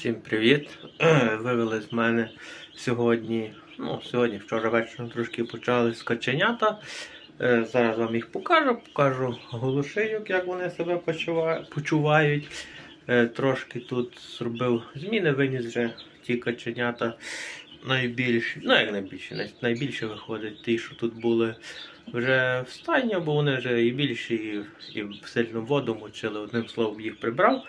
Всім привіт! Вивели з мене сьогодні, ну, сьогодні, вчора вечором трошки почали з каченята. Е, Зараз вам їх покажу, покажу голошийок, як вони себе почувають. Е, Трошки тут зробив зміни, виніс вже ті каченята найбільші, ну як найбільші, найбільше виходить ті, що тут були вже в стані, бо вони вже і більші, і, і сильно воду мочили. Одним словом, їх прибрав.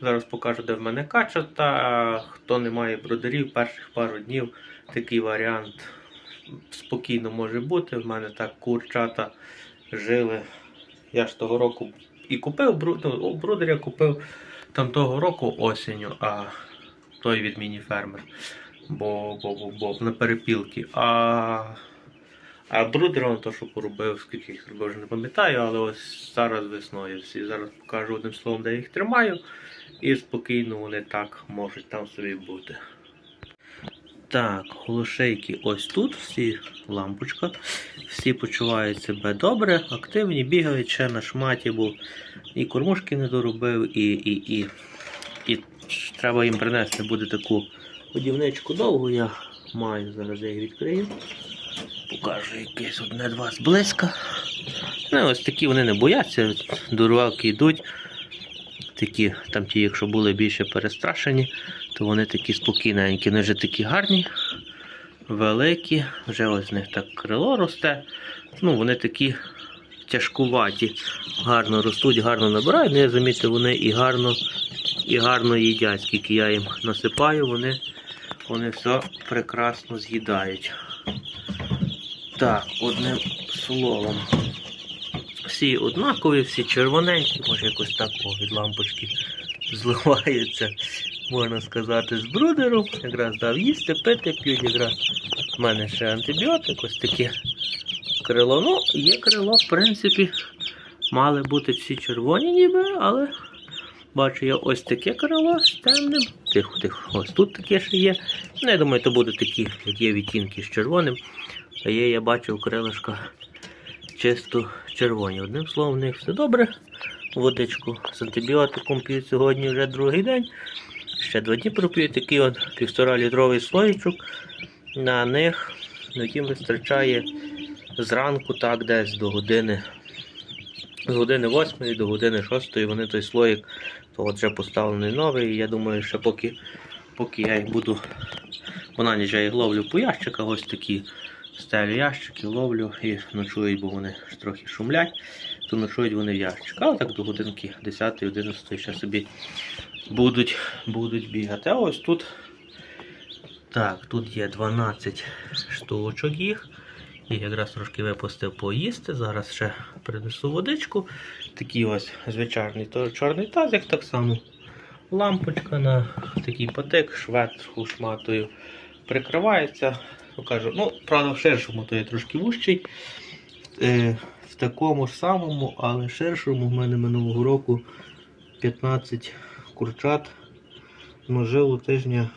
Зараз покажу, де в мене кача. Та хто не має бродерів, перших пару днів такий варіант спокійно може бути. В мене так курчата жили. Я ж того року і купив ну, брудер я купив там того року осінню, а той від міні-фермер. Бо, бо, бо, бо на перепілки. А, а брудер, он то, що поробив, скільки їх робив, вже не пам'ятаю, але ось зараз весною всі. Зараз покажу одним словом, де їх тримаю. І спокійно вони так можуть там собі бути. Так, голошейки ось тут, всі лампочка. Всі почувають себе добре, активні, бігають ще на шматі, бо і кормушки не доробив, і, і, і, і треба їм принести буде таку годівничку довгу. Я маю, зараз я їх відкрию. Покажу якесь одне-два зблизька. Ну, ось такі вони не бояться, дурвалки йдуть такі, там ті, якщо були більше перестрашені, то вони такі спокійненькі. Вони вже такі гарні, великі, вже ось з них так крило росте. Ну, вони такі тяжкуваті, гарно ростуть, гарно набирають. Ну, я замітив, вони і гарно, і гарно їдять. Скільки я їм насипаю, вони, вони все прекрасно з'їдають. Так, одним словом всі однакові, всі червоненькі, може якось так о, від лампочки зливаються, можна сказати, з брудером. Якраз дав їсти, пити, п'ють якраз. У мене ще антибіотик, ось таке крило. Ну, є крило, в принципі, мали бути всі червоні ніби, але бачу я ось таке крило з темним. Тихо, тихо, ось тут таке ще є. Ну, я думаю, то будуть такі, як є відтінки з червоним. Є, я бачив крилишка чисто червоні. Одним словом, в них все добре. Водичку з антибіотиком п'ють сьогодні вже другий день. Ще два дні проп'ють такий от півтора літровий слоїчок. На них ну, їм вистачає зранку, так, десь до години. З години 8 до години 6 вони той слоїк, то от вже поставлений новий. І я думаю, що поки, поки я їх буду. Вона ніж я їх ловлю по ящиках, ось такі стелю ящики, ловлю і ночують, бо вони ж трохи шумлять, то ночують вони в ящиках. Але так до годинки 10-11 ще собі будуть, будуть бігати. А ось тут так, тут є 12 штучок їх. І якраз трошки випустив поїсти. Зараз ще принесу водичку. Такий ось звичайний чорний тазик, так само. Лампочка на такий потик, шветру шматою прикривається. Ну, кажу, ну, правда, в ширшому то є трошки вущий. Е, в такому ж самому, але ширшому в мене минулого року 15 курчат можливо тижня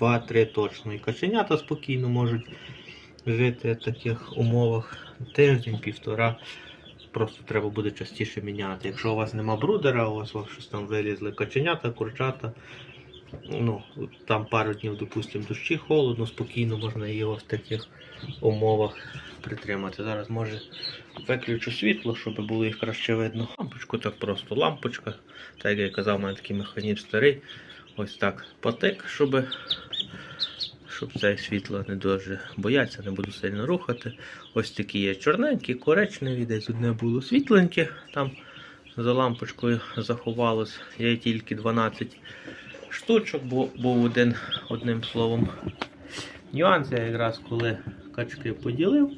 2-3 точно. І каченята спокійно можуть жити в таких умовах тиждень, півтора. Просто треба буде частіше міняти. Якщо у вас нема брудера, у вас щось там вилізли каченята, курчата. Ну, там пару днів, допустимо, дощі, холодно, спокійно можна його в таких умовах притримати. Зараз може виключу світло, щоб було їх краще видно. Лампочку так просто лампочка. Так як я казав, у мене такий механізм старий. Ось так потик, щоб, щоб це світло не дуже бояться, не буду сильно рухати. Ось такі є чорненькі, коричневі, десь одне було світленьке. Там за лампочкою заховалось. Я тільки 12 штучок, був один, одним словом. Нюанс я якраз коли качки поділив,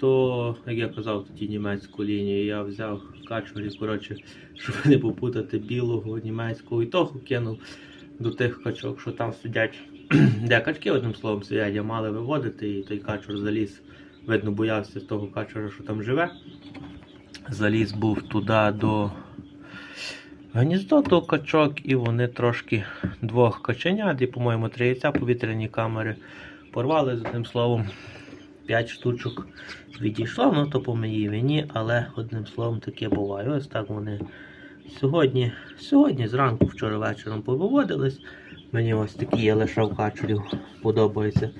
то, як я казав, тоді німецьку лінію я взяв качурі, коротше, щоб не попутати білого, німецького і того кинув до тих качок, що там сидять. Де качки, одним словом, сидять, я мали виводити, і той качур заліз. Видно, боявся того качура, що там живе. Заліз був туди до гніздо до качок, і вони трошки двох каченят, і, по-моєму, три яйця повітряні камери порвали з одним словом. 5 штучок відійшло, ну то по моїй вині, але одним словом таке буває. Ось так вони Сьогодні, сьогодні зранку, вчора вечором повиводились. Мені ось такі я лишав качурів, подобаються.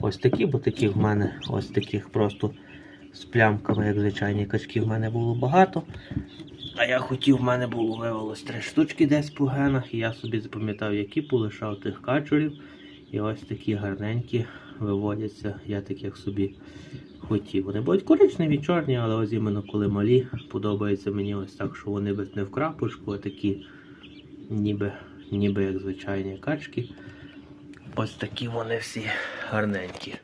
Ось такі, бо таких в мене ось таких просто з плямками, як звичайні качки, в мене було багато. А я хотів, в мене було виявилось три штучки десь по генах, і я собі запам'ятав, які полишав тих качурів. І ось такі гарненькі виводяться, я таких собі хотів. Вони будуть коричневі, чорні, але ось іменно коли малі, подобається мені ось так, що вони без не в крапочку, а такі ніби, ніби як звичайні качки. Ось такі вони всі гарненькі.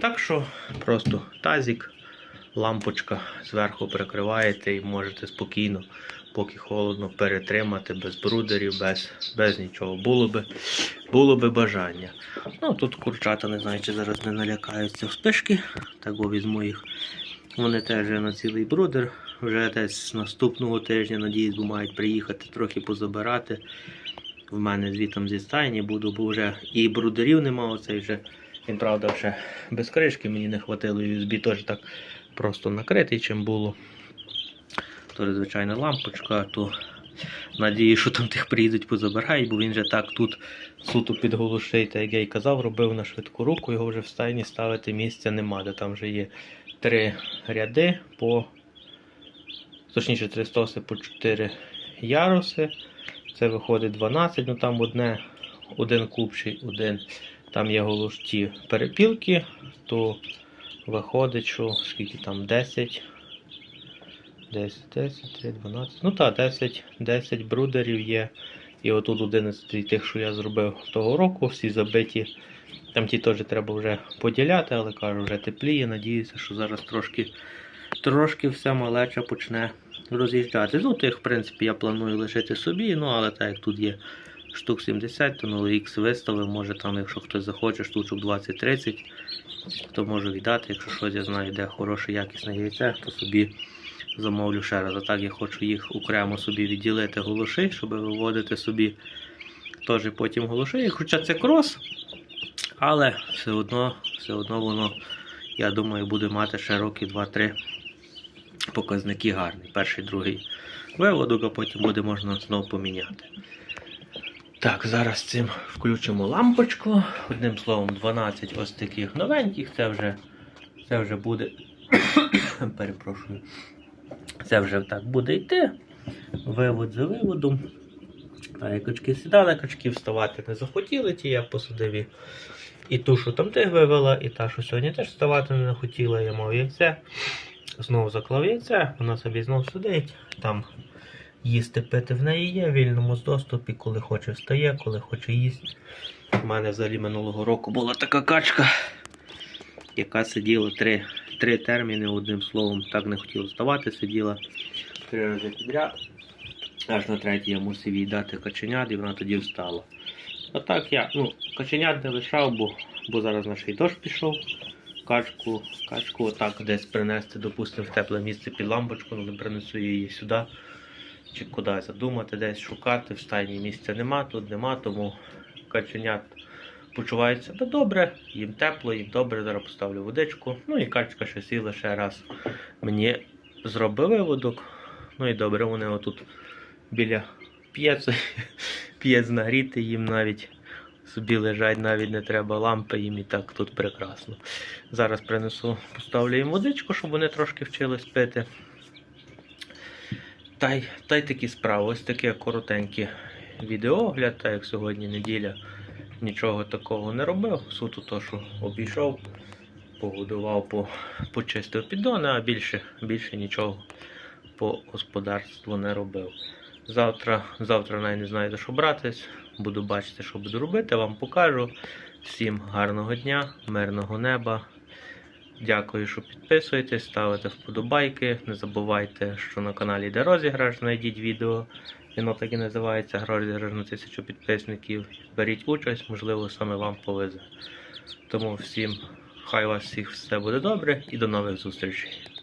Так що просто тазик, лампочка зверху прикриваєте і можете спокійно, поки холодно, перетримати без брудерів, без, без нічого. Було би, було би бажання. Ну тут курчата, не знаю, чи зараз не налякаються в спишки. Так бо візьму їх. Вони теж на цілий брудер. Вже десь наступного тижня, надіюсь, мають приїхати трохи позабирати. В мене звітом зі стайні буду, бо вже і брудерів нема. Оцей вже він, правда, вже без кришки мені не хватило. USB теж так просто накритий, чим було. То звичайна лампочка, то надію, що там тих приїдуть позабирають, бо він же так тут суто підголоший, як я й казав, робив на швидку руку, його вже в стайні ставити місця нема, де там вже є три ряди по точніше три стоси по 4 яруси. Це виходить 12, ну там одне, один купчий, один, там є голошті перепілки, то виходить, що скільки там 10. 10, 10, 3, 12. Ну так, 10, 10 брудерів є. І отут 11 тих, що я зробив того року, всі забиті. Там ті теж треба вже поділяти, але кажу, вже тепліє. Надіюся, що зараз трошки, трошки вся малеча почне роз'їжджати. Ну, тих, в принципі, я планую лишити собі, ну але так як тут є штук 70, то ну, X виставив, може там, якщо хтось захоче, штучок 20-30, то можу віддати, якщо щось я знаю, де хороше якісне яйце, то собі замовлю ще раз. А так я хочу їх окремо собі відділити голоши, щоб виводити собі теж потім голоши. Хоча це крос, але все одно, все одно воно, я думаю, буде мати ще роки 2-3 показники гарні. Перший, другий виводок, а потім буде можна знову поміняти. Так, зараз цим включимо лампочку. Одним словом, 12 ось таких новеньких. Це вже, це вже буде. Перепрошую. Це вже так буде йти. Вивод за виводом. Та як качки сідали, качки вставати не захотіли, ті я посадив і, ту, що там ти вивела, і та, що сьогодні теж вставати не хотіла, я мав яйце. Знову заклав яйце, вона собі знов сидить. Там їсти пити в неї є в вільному доступі, коли хоче встає, коли хоче їсти. У мене взагалі минулого року була така качка, яка сиділа три, три терміни, одним словом, так не хотіла вставати, сиділа три рази підряд. Аж на третій я мусив їй дати каченят, і вона тоді встала. А так я ну, каченят не лишав, бо, бо зараз наш і дощ пішов. Качку, качку отак десь принести, допустимо, в тепле місце під лампочку, але принесу її сюди. Чи куди задумати, десь шукати. В стайні місця нема, тут нема, тому каченят почувають себе добре, їм тепло, їм добре, зараз поставлю водичку. Ну і качка ще сіла ще раз. Мені зробив виводок. Ну і добре, вони отут біля п'єцу, п'єц нагріти їм навіть собі лежать, навіть не треба лампи, їм і так тут прекрасно. Зараз принесу, поставлю їм водичку, щоб вони трошки вчились пити. Та й, та й такі справи. Ось таке коротеньке відеоогляд, так як сьогодні неділя нічого такого не робив. Суто то, що обійшов, погодував, по, почистив піддони, а більше, більше нічого по господарству не робив. Завтра, завтра навіть не знаю, що братись. Буду бачити, що буду робити, вам покажу. Всім гарного дня, мирного неба. Дякую, що підписуєтесь, ставите вподобайки. Не забувайте, що на каналі йде розіграш, знайдіть відео. Воно так і називається розіграш на тисячу підписників. Беріть участь, можливо, саме вам повезе. Тому всім, хай у вас всіх все буде добре і до нових зустрічей.